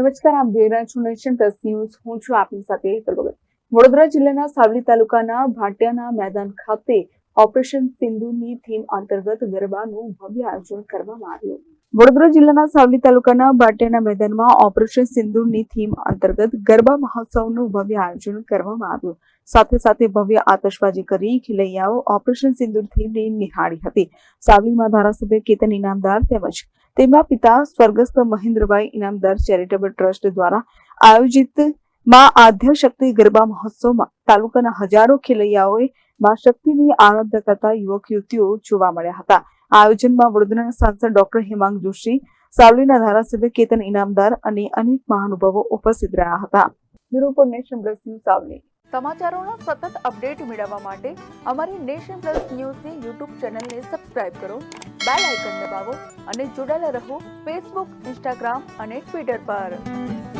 નમસ્કાર, આપ જોઈ રહ્યા છો નેશન પ્લસ ન્યૂઝ. હું છું આપની સાથે હેતલ વડોદરા જિલ્લાના સાવલી તાલુકાના ભાટિયાના મેદાન ખાતે ઓપરેશન સિંધુની થીમ અંતર્ગત ગરબાનું ભવ્ય આયોજન કરવામાં આવ્યું. વડોદરા જિલ્લાના સાવલી તાલુકાના બાટિયાના મેદાનમાં ઓપરેશન સિંદૂરની થીમ અંતર્ગત ગરબા મહોત્સવનું ભવ્ય આયોજન કરવામાં આવ્યું. સાથે સાથે ભવ્ય આતશબાજી કરી ખેલૈયાઓ ઓપરેશન સિંદૂર થીમને નિહાળી હતી. સાવલીમાં ધારાસભ્ય કેતન ઇનામદાર તેમજ તેમના પિતા સ્વર્ગસ્થ મહેન્દ્રભાઈ ઇનામદાર ચેરિટેબલ ટ્રસ્ટ દ્વારા આયોજિતમાં આદ્ય શક્તિ ગરબા મહોત્સવમાં તાલુકાના હજારો ખેલૈયાઓએ માં શક્તિની આરાધના કરતા યુવક યુવતીઓ જોવા મળ્યા હતા. આયોજનમાં વડોદરાના સાંસદ ડોક્ટર હેમાંગ જોશી, સાવલીના ધારાસભ્ય કેતન ઇનામદાર અને અનેક મહાનુભાવો ઉપસ્થિત રહ્યા હતા. Bureau nation plus news Savli. સમાચારોના સતત અપડેટ મેળવવા માટે અમારી નેશન પ્લસ ન્યૂઝની યુટ્યુબ ચેનલને સબસ્ક્રાઇબ કરો, બેલ આઇકન દબાવો અને જોડાયેલા રહો ફેસબુક, ઇન્સ્ટાગ્રામ અને ટ્વિટર પર.